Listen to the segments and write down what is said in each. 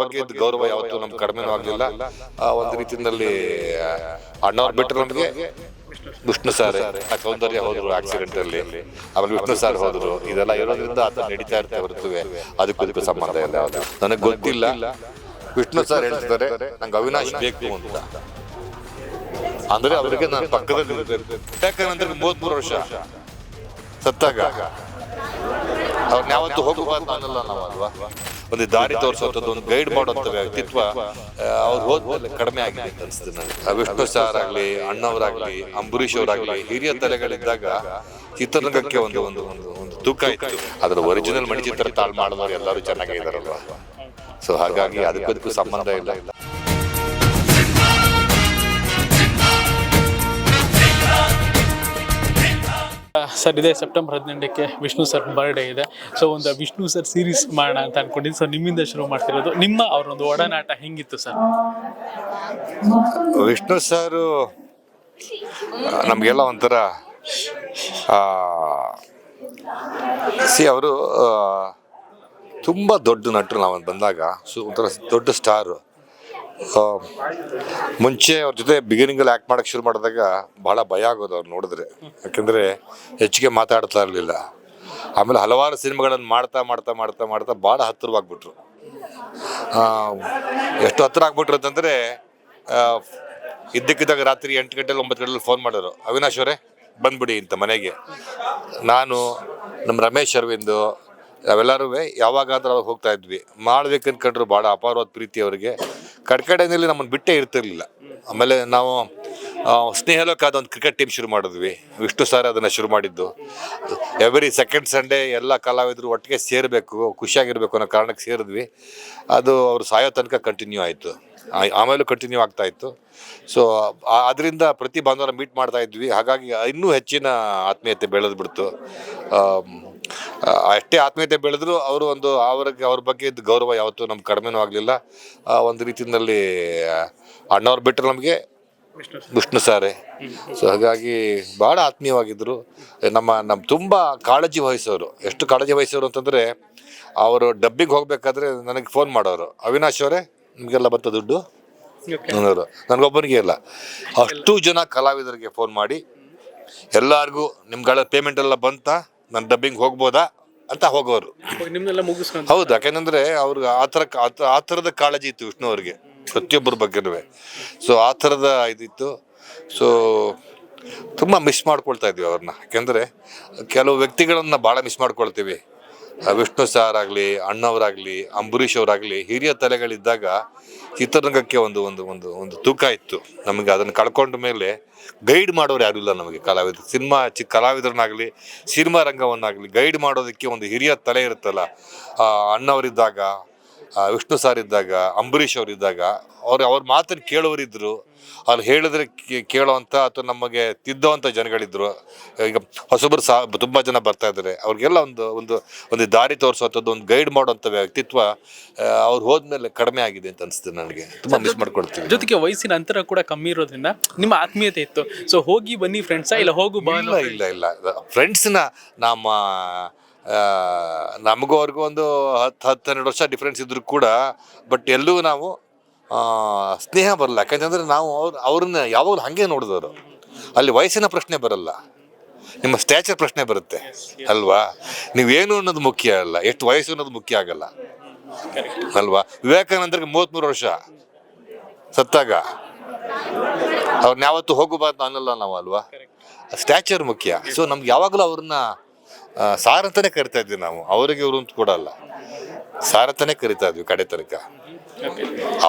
ಬಗ್ಗೆ ಇದ್ದ ಗೌರವ ಯಾವತ್ತೂ ನಮ್ಗೆ ಕಡಿಮೆನೂ ಆಗಲಿಲ್ಲ. ಒಂದು ರೀತಿಯಲ್ಲಿ ಅಣ್ಣವ್ರು ಬಿಟ್ಟರೆ ನಮಗೆ. ವಿಷ್ಣು ಸಾರ್, ಆ ಸೌಂದರ್ಯ ಹೋದ್ರು ಆಕ್ಸಿಡೆಂಟ್ ಅಲ್ಲಿ. ಆಮೇಲೆ ವಿಷ್ಣು ಸಾರ್ ಹೋದ್ರು. ಇದೆಲ್ಲ ಇರೋದ್ರಿಂದ ಅದು ನಡೀತಾ ಇರ್ತಾ ಬರ್ತವೆ ಅದಕ್ಕೂ ಅದಕ್ಕೂ ಸಂಬಂಧ ಇಲ್ಲ ಯಾವುದು. ನನಗೆ ಗೊತ್ತಿಲ್ಲ. ವಿಷ್ಣು ಸರ್ ಹೇಳ್ತಿದ್ದಾರೆ, ನಂಗೆ ಅವಿನಾಶ್ ಬೇಕು ಅಂತ. ಅಂದ್ರೆ ಅವರಿಗೆ ನಾನು ಪಕ್ಕದಲ್ಲಿ ಯಾಕಂದ್ರೆ ಮೂವತ್ಮೂರು ವರ್ಷ. ಸತ್ತಾಗ. ಅವ್ರನ್ನ ಯಾವತ್ತು ಹೋಗಬಾರ್ದು ಅನ್ನಲ್ಲ ನಾವು ಅಲ್ವಾ? ಒಂದು ದಾರಿ ತೋರಿಸುವಂಥದ್ದು ಒಂದು ಗೈಡ್ ಮಾಡುವಂಥ ವ್ಯಕ್ತಿತ್ವ ಅವ್ರು ಹೋದ್ಮೇಲೆ ಕಡಿಮೆ ಆಗಿದೆ. ಅಂತ ಅನಿಸ್ತದೆ ನನಗೆ ವಿಷ್ಣು ಸಾರ್ ಆಗಲಿ ಅಣ್ಣವರಾಗ್ಲಿ, ಅಂಬರೀಷ್ ಅವರಾಗ್ಲಿ, ಹಿರಿಯ ತಲೆಗಳಿದ್ದಾಗ ಚಿತ್ರರಂಗಕ್ಕೆ ಒಂದು ಒಂದು ಒಂದು ಒಂದು ತೂಕ ಇತ್ತು. ಅದರ ಒರಿಜಿನಲ್ ಮಣಿಚಿತ್ರ ತಾಳ್ ಮಾಡಿದವರು ಎಲ್ಲರೂ ಚೆನ್ನಾಗಿದ್ದಾರಲ್ವಾ ಸೊ ಹಾಗಾಗಿ ಅದಕ್ಕೂ ಸಂಬಂಧ ಇಲ್ಲ. ಸರ್, ಇದೆ ಸೆಪ್ಟೆಂಬರ್ ಹದಿನೆಂಟಕ್ಕೆ ವಿಷ್ಣು ಸರ್ ಬರ್ಡೇ ಇದೆ. ಸೊ ಒಂದು ವಿಷ್ಣು ಸರ್ ಸೀರೀಸ್ ಮಾಡೋಣ ಅಂತ ಅನ್ಕೊಂಡಿದ್ದು ಸೊ ನಿಮ್ಮಿಂದ ಶುರು ಮಾಡ್ತಿರೋದು ನಿಮ್ಮ ಅವರೊಂದು ಒಡನಾಟ ಹೆಂಗಿತ್ತು ಸರ್? ವಿಷ್ಣು ಸರ್, ನಮಗೆಲ್ಲ ಒಂಥರ ಸಿ ಅವರು ತುಂಬ ದೊಡ್ಡ ನಟರು ನಾವು ಬಂದಾಗ ಸೊ ಒಂಥರ ದೊಡ್ಡ ಸ್ಟಾರು ಮುಂಚೆ ಅವ್ರ ಜೊತೆ ಬಿಗಿನಿಂಗಲ್ಲಿ ಆ್ಯಕ್ಟ್ ಮಾಡೋಕೆ ಶುರು ಮಾಡಿದಾಗ ಭಾಳ ಭಯ ಆಗೋದು ಅವ್ರು ನೋಡಿದ್ರೆ. ಯಾಕೆಂದರೆ ಹೆಚ್ಚಿಗೆ ಮಾತಾಡ್ತಾ ಇರಲಿಲ್ಲ. ಆಮೇಲೆ ಹಲವಾರು ಸಿನಿಮಾಗಳನ್ನು ಮಾಡ್ತಾ ಮಾಡ್ತಾ ಮಾಡ್ತಾ ಮಾಡ್ತಾ ಭಾಳ ಹತ್ತಿರವಾಗ್ಬಿಟ್ರು. ಎಷ್ಟು ಹತ್ತಿರ ಆಗ್ಬಿಟ್ರು ಅಂತಂದರೆ ಇದ್ದಕ್ಕಿದ್ದಾಗ ರಾತ್ರಿ ಎಂಟು ಗಂಟೆಲಿ, ಒಂಬತ್ತು ಗಂಟೆಲಿ ಫೋನ್ ಮಾಡೋರು. ಅವಿನಾಶ್ ಅವರೇ, ಬಂದ್ಬಿಡಿ ಅಂತ ಮನೆಗೆ. ನಾನು ನಮ್ಮ ರಮೇಶ್, ಅರವಿಂದು ನಾವೆಲ್ಲರೂ ಯಾವಾಗಾದ್ರೂ ಅವಾಗ ಹೋಗ್ತಾ ಇದ್ವಿ. ಮಾಡ್ಬೇಕು ಅನ್ಕೊಂಡ್ರು ಭಾಳ ಅಪಾರವಾದ ಪ್ರೀತಿ ಅವರಿಗೆ. ಕಡ್ಕಡೆನಲ್ಲಿ ನಮ್ಮನ್ನು ಬಿಟ್ಟೇ ಇರ್ತಿರ್ಲಿಲ್ಲ. ಆಮೇಲೆ ನಾವು ಸ್ನೇಹಲೋಕ ಅದೊಂದು ಕ್ರಿಕೆಟ್ ಟೀಮ್ ಶುರು ಮಾಡಿದ್ವಿ. ವಿಷ್ಣು ಸರ್ ಅದನ್ನು ಶುರು ಮಾಡಿದ್ದು. ಎವ್ರಿ ಸೆಕೆಂಡ್ ಸಂಡೇ ಎಲ್ಲ ಕಲಾವಿದರು ಒಟ್ಟಿಗೆ ಸೇರಬೇಕು ಖುಷಿಯಾಗಿರಬೇಕು ಅನ್ನೋ ಕಾರಣಕ್ಕೆ ಸೇರಿದ್ವಿ. ಅದು ಅವರು ಸಾಯೋ ತನಕ ಕಂಟಿನ್ಯೂ ಆಯಿತು. ಆಮೇಲೂ ಕಂಟಿನ್ಯೂ ಆಗ್ತಾ ಇತ್ತು. ಸೊ ಅದರಿಂದ ಪ್ರತಿ ಭಾನುವಾರ ಮೀಟ್ ಮಾಡ್ತಾ ಇದ್ವಿ. ಹಾಗಾಗಿ ಇನ್ನೂ ಹೆಚ್ಚಿನ ಆತ್ಮೀಯತೆ ಬೆಳೆದು ಬಿಡ್ತು ಆಮ್, ಆ, ಅಷ್ಟೇ ಆತ್ಮೀಯತೆ ಬೆಳೆದ್ರು ಅವರು ಒಂದು ಅವ್ರಿಗೆ ಅವ್ರ ಬಗ್ಗೆ ಇದ್ದ ಗೌರವ ಯಾವತ್ತೂ ನಮ್ಗೆ ಕಡಿಮೆನೂ ಆಗಲಿಲ್ಲ. ಒಂದು ರೀತಿಯಲ್ಲಿ ಅಣ್ಣವ್ರು ಬಿಟ್ಟರೆ ನಮಗೆ ವಿಷ್ಣು ಸಾರೆ. ಸೊ ಹಾಗಾಗಿ ಭಾಳ ಆತ್ಮೀಯವಾಗಿದ್ದರು ನಮ್ಮ ನಮ್ಮ ತುಂಬ ಕಾಳಜಿ ವಹಿಸೋರು. ಎಷ್ಟು ಕಾಳಜಿ ವಹಿಸೋರು ಅಂತಂದರೆ ಅವರು ಡಬ್ಬಿಗೆ ಹೋಗಬೇಕಾದ್ರೆ ನನಗೆ ಫೋನ್ ಮಾಡೋರು. ಅವಿನಾಶ್ ಅವರೇ ನಿಮಗೆಲ್ಲ ಬಂತ ದುಡ್ಡು? ಅನ್ನೋರು ನನಗೊಬ್ಬನಿಗೆ ಇಲ್ಲ. ಅಷ್ಟು ಜನ ಕಲಾವಿದರಿಗೆ ಫೋನ್ ಮಾಡಿ ಎಲ್ಲರಿಗೂ ನಿಮ್ಗಳ ಪೇಮೆಂಟ್ ಎಲ್ಲ ಬಂತ? ನನ್ನ ಡಬ್ಬಿಂಗ್ ಹೋಗ್ಬೋದಾ ಅಂತ ಹೋಗೋರು. ಮುಗಿಸ್ಕೊಂಡು ಹೌದು ಯಾಕೆಂದ್ರೆ ಅವ್ರಿಗೆ ಆ ಥರ ಆ ಥರ- ಥರದ ಕಾಳಜಿ ಇತ್ತು ವಿಷ್ಣು ಅವ್ರಿಗೆ ಪ್ರತಿಯೊಬ್ಬರ ಬಗ್ಗೆನೂ ಸೊ ಆ ಥರದ ಇದಿತ್ತು. ಸೊ ತುಂಬ ಮಿಸ್ ಮಾಡ್ಕೊಳ್ತಾ ಇದ್ವಿ ಅವ್ರನ್ನ ಯಾಕೆಂದರೆ ಕೆಲವು ವ್ಯಕ್ತಿಗಳನ್ನು ಭಾಳ ಮಿಸ್ ಮಾಡ್ಕೊಳ್ತೀವಿ. ವಿಷ್ಣು ಸಾರ್ ಆಗಲಿ ಅಣ್ಣವರಾಗಲಿ, ಅಂಬರೀಷ್ ಅವರಾಗಲಿ, ಹಿರಿಯ ತಲೆಗಳಿದ್ದಾಗ ಚಿತ್ರರಂಗಕ್ಕೆ ಒಂದು ಒಂದು ಒಂದು ಒಂದು ತೂಕ ಇತ್ತು. ನಮಗೆ ಅದನ್ನು ಕಳ್ಕೊಂಡ ಮೇಲೆ ಗೈಡ್ ಮಾಡೋರು ಯಾರು ಇಲ್ಲ ನಮಗೆ ಕಲಾವಿದರು ಸಿನಿಮಾ ಚಿ, ಕಲಾವಿದರನ್ನಾಗಲಿ, ಸಿನಿಮಾ ರಂಗವನ್ನಾಗಲಿ ಗೈಡ್ ಮಾಡೋದಕ್ಕೆ ಒಂದು ಹಿರಿಯ ತಲೆ ಇರುತ್ತಲ್ಲ. ಅಣ್ಣವರಿದ್ದಾಗ ವಿಷ್ಣು ಸಾರ್ ಇದ್ದಾಗ ಅಂಬರೀಷ್ ಅವರಿದ್ದಾಗ ಅವ್ರು ಅವ್ರ ಮಾತನ್ನು ಕೇಳೋರಿದ್ರು. ಅವ್ರು ಹೇಳಿದ್ರೆ ಕೇಳೋವಂಥ ಅಥವಾ ನಮಗೆ ತಿದ್ದೋವಂಥ ಜನಗಳಿದ್ರು. ಈಗ ಹೊಸಬ್ರು ಸಹ ತುಂಬ ಜನ ಬರ್ತಾ ಇದ್ದಾರೆ ಅವ್ರಿಗೆಲ್ಲ ಒಂದು ಒಂದು ಒಂದು ದಾರಿ ತೋರಿಸುವಂಥದ್ದು ಒಂದು ಗೈಡ್ ಮಾಡುವಂಥ ವ್ಯಕ್ತಿತ್ವ ಅವ್ರು ಹೋದ್ಮೇಲೆ ಕಡಿಮೆ ಆಗಿದೆ ಅಂತ ಅನಿಸ್ತದೆ ನನಗೆ. ತುಂಬ ಮಿಸ್ ಮಾಡ್ಕೊಳ್ತೀವಿ. ಜೊತೆಗೆ ವಯಸ್ಸಿನ ಅಂತರ ಕೂಡ ಕಮ್ಮಿ ಇರೋದ್ರಿಂದ ನಿಮ್ಮ ಆತ್ಮೀಯತೆ ಇತ್ತು. ಸೊ ಹೋಗಿ ಬನ್ನಿ ಫ್ರೆಂಡ್ಸಾ ಇಲ್ಲ ಹೋಗು ಬಾ ಇಲ್ಲ ಇಲ್ಲ ಇಲ್ಲ. ಫ್ರೆಂಡ್ಸ್ನ ನಮ್ಮ ನಮಗೂ ಅವ್ರಿಗೂ ಒಂದು ಹತ್ತು ಹತ್ತು ಹನ್ನೆರಡು ವರ್ಷ ಡಿಫ್ರೆನ್ಸ್ ಇದ್ದರೂ ಕೂಡ ಬಟ್ ಎಲ್ಲೂ ನಾವು ಸ್ನೇಹ ಬರಲ್ಲ. ಯಾಕಂತಂದರೆ ನಾವು ಅವ್ರು ಅವ್ರನ್ನ ಯಾವಾಗಲೂ ಹಾಗೆ ನೋಡಿದವರು. ಅಲ್ಲಿ ವಯಸ್ಸಿನ ಪ್ರಶ್ನೆ ಬರಲ್ಲ. ನಿಮ್ಮ ಸ್ಟ್ಯಾಚರ್ ಪ್ರಶ್ನೆ ಬರುತ್ತೆ. ಅಲ್ವಾ? ನೀವೇನು ಅನ್ನೋದು ಮುಖ್ಯ ಅಲ್ಲ. ಎಷ್ಟು ವಯಸ್ಸು ಅನ್ನೋದು ಮುಖ್ಯ ಆಗಲ್ಲ. ಅಲ್ವಾ? ವಿವೇಕಾನಂದರಿಗೆ ಮೂವತ್ತ್ಮೂರು ವರ್ಷ. ಸತ್ತಾಗ. ಅವ್ರನ್ನ ಯಾವತ್ತು ಹೋಗಬಾರ್ದು ಅನ್ನಲ್ಲ ನಾವು ಅಲ್ವಾ ಸ್ಟ್ಯಾಚರ್ ಮುಖ್ಯ. ಸೊ ನಮ್ಗೆ ಯಾವಾಗಲೂ ಅವ್ರನ್ನ ಸಾರ್ ಅಂತಾನೆ ಕರಿತಾ ಇದ್ವಿ ನಾವು. ಅವರಿಗೆ ಇವರು ಅಂತ ಕೂಡ ಅಲ್ಲ. ಸಾರ್ ಅಂತಾನೆ ಕರಿತಾ ಇದ್ವಿ ಕಡೆ ತನಕ.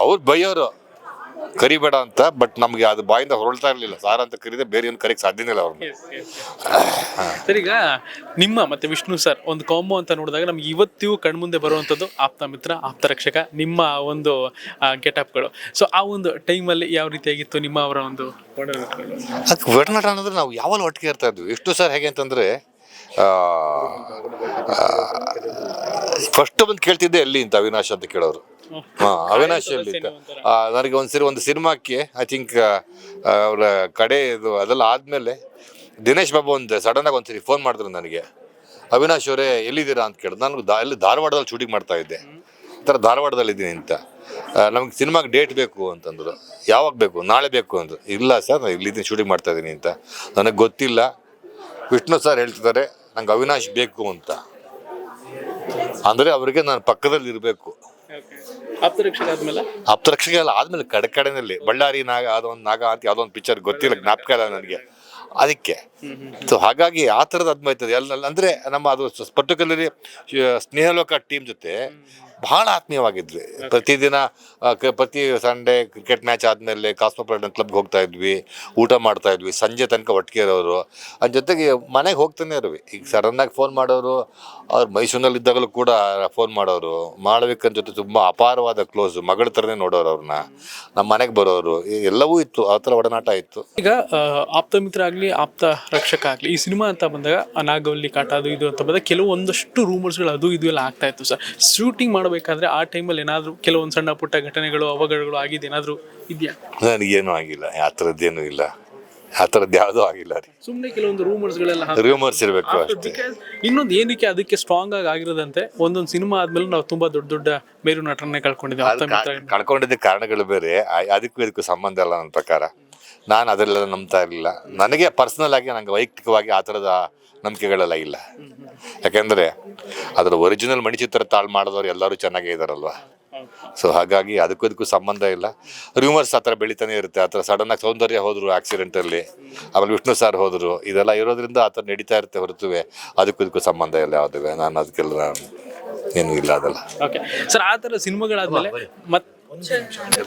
ಅವ್ರು ಬೈಯೋರು. ಕರಿಬೇಡ ಅಂತ ಬಟ್ ನಮ್ಗೆ ಅದು ಬಾಯಿಂದ ಹೊರಳ್ತಾ ಇರಲಿಲ್ಲ. ಸಾರ್ ಅಂತ ಕರೀದೆ ಬೇರೆ ಏನು ಕರೆಯಕ್ಕೆ ಸಾಧ್ಯನೇ ಇಲ್ಲ ಅವ್ರನ್ನ ಸರ್ ಈಗ ನಿಮ್ಮ ಮತ್ತೆ ವಿಷ್ಣು ಸರ್ ಒಂದು ಕಾಂಬೋ ಅಂತ ನೋಡಿದಾಗ ನಮ್ಗೆ ಇವತ್ತಿಗೂ ಕಣ್ಮುಂದೆ ಬರುವಂಥದ್ದು ಆಪ್ತ ಮಿತ್ರ ಆಪ್ತ ರಕ್ಷಕ ನಿಮ್ಮ ಒಂದು ಗೆಟಪ್ಗಳು. ಸೊ ಆ ಒಂದು ಟೈಮಲ್ಲಿ ಯಾವ ರೀತಿಯಾಗಿತ್ತು ನಿಮ್ಮ ಅವರ ಒಂದು ಒಡನಾಟ ಅನ್ನೋದ್ರೆ ನಾವು ಯಾವಾಗ ಒಟ್ಟಿಗೆ ಇರ್ತಾ ಇದ್ವಿ? ಎಷ್ಟು ಸರ್ ಹೇಗೆ ಅಂತಂದ್ರೆ ಫಸ್ಟ್ ಬಂದು ಕೇಳ್ತಿದ್ದೆ ಎಲ್ಲಿ ಅಂತ ಅವಿನಾಶ್ ಅಂತ ಕೇಳೋರು. ಹಾ, ಅವಿನಾಶ್ ಎಲ್ಲಿ ಅಂತ. ನನಗೆ ಒಂದ್ಸರಿ ಒಂದು ಸಿನಿಮಾಕ್ಕೆ ಐ ಥಿಂಕ್ ಅವರ ಕಡೆ ಇದು ಅದೆಲ್ಲ ಆದ್ಮೇಲೆ ದಿನೇಶ್ ಬಾಬು ಒಂದು ಸಡನ್ ಆಗಿ ಒಂದ್ಸರಿ ಫೋನ್ ಮಾಡಿದ್ರು ನನಗೆ. ಅವಿನಾಶ್ ಅವರೇ, ಎಲ್ಲಿದ್ದೀರಾ ಅಂತ ಕೇಳಿದ್ರು. ನಾನು ದಾ ಧಾರವಾಡದಲ್ಲಿ ಶೂಟಿಂಗ್ ಮಾಡ್ತಾ ಇದ್ದೆ. ಥರ ಧಾರವಾಡದಲ್ಲಿದ್ದೀನಿ ಅಂತ. ನಮ್ಗೆ ಸಿನಿಮಾಗೆ ಡೇಟ್ ಬೇಕು ಅಂತಂದರು. ಯಾವಾಗ ಬೇಕು? ನಾಳೆ ಬೇಕು ಅಂದರು. ಇಲ್ಲ ಸರ್, ನಾನು ಇಲ್ಲಿದ್ದೀನಿ ಶೂಟಿಂಗ್ ಮಾಡ್ತಾ ಇದ್ದೀನಿ ಅಂತ. ನನಗೆ ಗೊತ್ತಿಲ್ಲ. ವಿಷ್ಣು ಸರ್ ಹೇಳ್ತಿದ್ದಾರೆ. ನಂಗೆ ಅವಿನಾಶ್ ಬೇಕು ಅಂತ. ಅಂದ್ರೆ ಅವರಿಗೆ ನಾನು ಪಕ್ಕದಲ್ಲಿ ಇರಬೇಕು. ಆಪ್ತರಕ್ಷಕ ಆದ್ಮೇಲೆ? ಅಪ್ತರಕ್ಷಕ ಅಲ್ಲ ಆದ್ಮೇಲೆ ಕಡೆ ಕಡೆನಲ್ಲಿ. ಬಳ್ಳಾರಿ ನಾಗ ಅದೊಂದು ನಾಗ ಅಂತ ಯಾವುದೋ ಒಂದು ಪಿಕ್ಚರ್ ಗೊತ್ತಿಲ್ಲ ಜ್ಞಾಪಕ ಇಲ್ಲ ನನಗೆ. ಅದಕ್ಕೆ. ಸೊ ಹಾಗಾಗಿ ಆ ಥರದ ಅದ್ಮೈತದೆ ಎಲ್ಲ ಅಂದರೆ ನಮ್ಮ ಅದು ಪರ್ಟಿಕ್ಯುಲರ್ಲಿ ಸ್ನೇಹಲೋಕ ಟೀಮ್ ಜೊತೆ ಬಹಳ ಆತ್ಮೀಯವಾಗಿದ್ವಿ. ಪ್ರತಿದಿನ ಪ್ರತಿ ಸಂಡೇ ಕ್ರಿಕೆಟ್ ಮ್ಯಾಚ್ ಆದಮೇಲೆ ಕಾಸ್ಮೋಪಾಲಿಟನ್ ಕ್ಲಬ್ಗೆ ಹೋಗ್ತಾ ಇದ್ವಿ ಊಟ ಮಾಡ್ತಾ ಇದ್ವಿ ಸಂಜೆ ತನಕ ಒಟ್ಟಿಗೆ ಇರೋರು ಅದ್ರ ಜೊತೆಗೆ ಮನೆಗೆ ಹೋಗ್ತಾನೆ ಇರುವಿ ಈಗ ಸಡನ್ನಾಗಿ ಫೋನ್ ಮಾಡೋರು ಅವ್ರು ಮೈಸೂರಿನಲ್ಲಿ ಇದ್ದಾಗಲೂ ಕೂಡ ಫೋನ್ ಮಾಡೋರು. ಮಾಳವಿಕನ್ ಜೊತೆ ತುಂಬ ಅಪಾರವಾದ ಕ್ಲೋಸ್ ಮಗಳ ಥರನೇ ನೋಡೋರು ಅವ್ರನ್ನ ನಮ್ಮ ಮನೆಗೆ ಬರೋರು. ಎಲ್ಲವೂ ಇತ್ತು ಆ ಥರ ಒಡನಾಟ ಇತ್ತು. ಈಗ ಆಪ್ತ ಮಿತ್ರ ಆಗಲಿ ಆಪ್ತ ರಕ್ಷಕ ಆಗಲಿ ಈ ಸಿನಿಮಾ ಅಂತ ಬಂದಾಗ ಅನಾಗವಲ್ಲಿ ನಾಗವಲ್ಲಿ ಕಾಟ ಅದು ಇದು ಅಂತ ಬಂದಾಗ ಕೆಲವೊಂದಷ್ಟು ರೂಮರ್ಸ್ಗಳು ಅದು ಇದು ಎಲ್ಲ ಆಗ್ತಾ ಇತ್ತು ಸರ್. ಶೂಟಿಂಗ್ ಮಾಡಬೇಕಾದ್ರೆ ಆ ಟೈಮಲ್ಲಿ ಏನಾದರೂ ಕೆಲವೊಂದು ಸಣ್ಣ ಪುಟ್ಟ ಘಟನೆಗಳು ಅವಘಡಗಳು ಆಗಿದೆ ಏನಾದರೂ ಇದೆಯಾ? ನನಗೇನು ಆಗಿಲ್ಲ. ಆ ಥರದ್ದೇನು ಇಲ್ಲ. ಆ ಥರದ್ದು ಯಾವುದೂ ಆಗಿಲ್ಲ ರೀ. ಸುಮ್ಮನೆ ಕೆಲವೊಂದು ರೂಮರ್ಸ್ಗಳೆಲ್ಲ ರೂಮರ್ಸ್ ಇರಬೇಕು ಅಷ್ಟೇ. ಇನ್ನೊಂದು ಏನಕ್ಕೆ ಅದಕ್ಕೆ ಸ್ಟ್ರಾಂಗ್ ಆಗಿ ಆಗಿರೋದಂತೆ ಒಂದೊಂದು ಸಿನಿಮಾ ಆದ್ಮೇಲೆ ನಾವು ತುಂಬಾ ದೊಡ್ಡ ದೊಡ್ಡ ಮೇರು ನಟರನ್ನೇ ಕಳ್ಕೊಂಡಿದ್ದೀವಿ. ಕಳ್ಕೊಂಡಿದ್ದ ಕಾರಣಗಳು ಬೇರೆ. ಆ- ಅದಕ್ಕೂ ಇದಕ್ಕೂ ಸಂಬಂಧ ಇಲ್ಲ ನನ್ನ ಪ್ರಕಾರ. ನಾನು ಅದರಲ್ಲೆಲ್ಲ ನಂಬ್ತಾ ಇರಲಿಲ್ಲ. ನನಗೆ ಪರ್ಸನಲ್ ಆಗಿ ನನಗೆ ವೈಯಕ್ತಿಕವಾಗಿ ಆ ಥರದ ನಂಬಿಕೆಗಳೆಲ್ಲ ಇಲ್ಲ. ಯಾಕೆಂದರೆ ಅದರ ಒರಿಜಿನಲ್ ಮಣಿಚಿತ್ರ ತಾಳು ಮಾಡಿದವರು ಎಲ್ಲರೂ ಚೆನ್ನಾಗೇ ಇದ್ದಾರಲ್ವ ಸೊ ಹಾಗಾಗಿ ಅದಕ್ಕೂ ಇದಕ್ಕೂ ಸಂಬಂಧ ಇಲ್ಲ. ರೂಮರ್ಸ್ ಆ ಥರ ಬೆಳಿತಾನೆ ಇರುತ್ತೆ. ಆ ಥರ ಸಡನ್ನಾಗಿ ಸೌಂದರ್ಯ ಹೋದರು ಆಕ್ಸಿಡೆಂಟಲ್ಲಿ ಆಮೇಲೆ ವಿಷ್ಣು ಸಾರ್ ಹೋದರು ಇದೆಲ್ಲ ಇರೋದ್ರಿಂದ ಆ ಥರ ನಡೀತಾ ಇರುತ್ತೆ ಹೊರತುವೆ. ಅದಕ್ಕೂ ಇದಕ್ಕೂ ಸಂಬಂಧ ಇಲ್ಲ ಯಾವುದುವೆ ನಾನು ಅದಕ್ಕೆಲ್ಲ ಏನೂ ಇಲ್ಲ ಅದೆಲ್ಲ. ಓಕೆ ಸರ್ ಆ ಥರ ಸಿನಿಮಾಗಳಾದ್ಮೇಲೆ ಮತ್ತೆ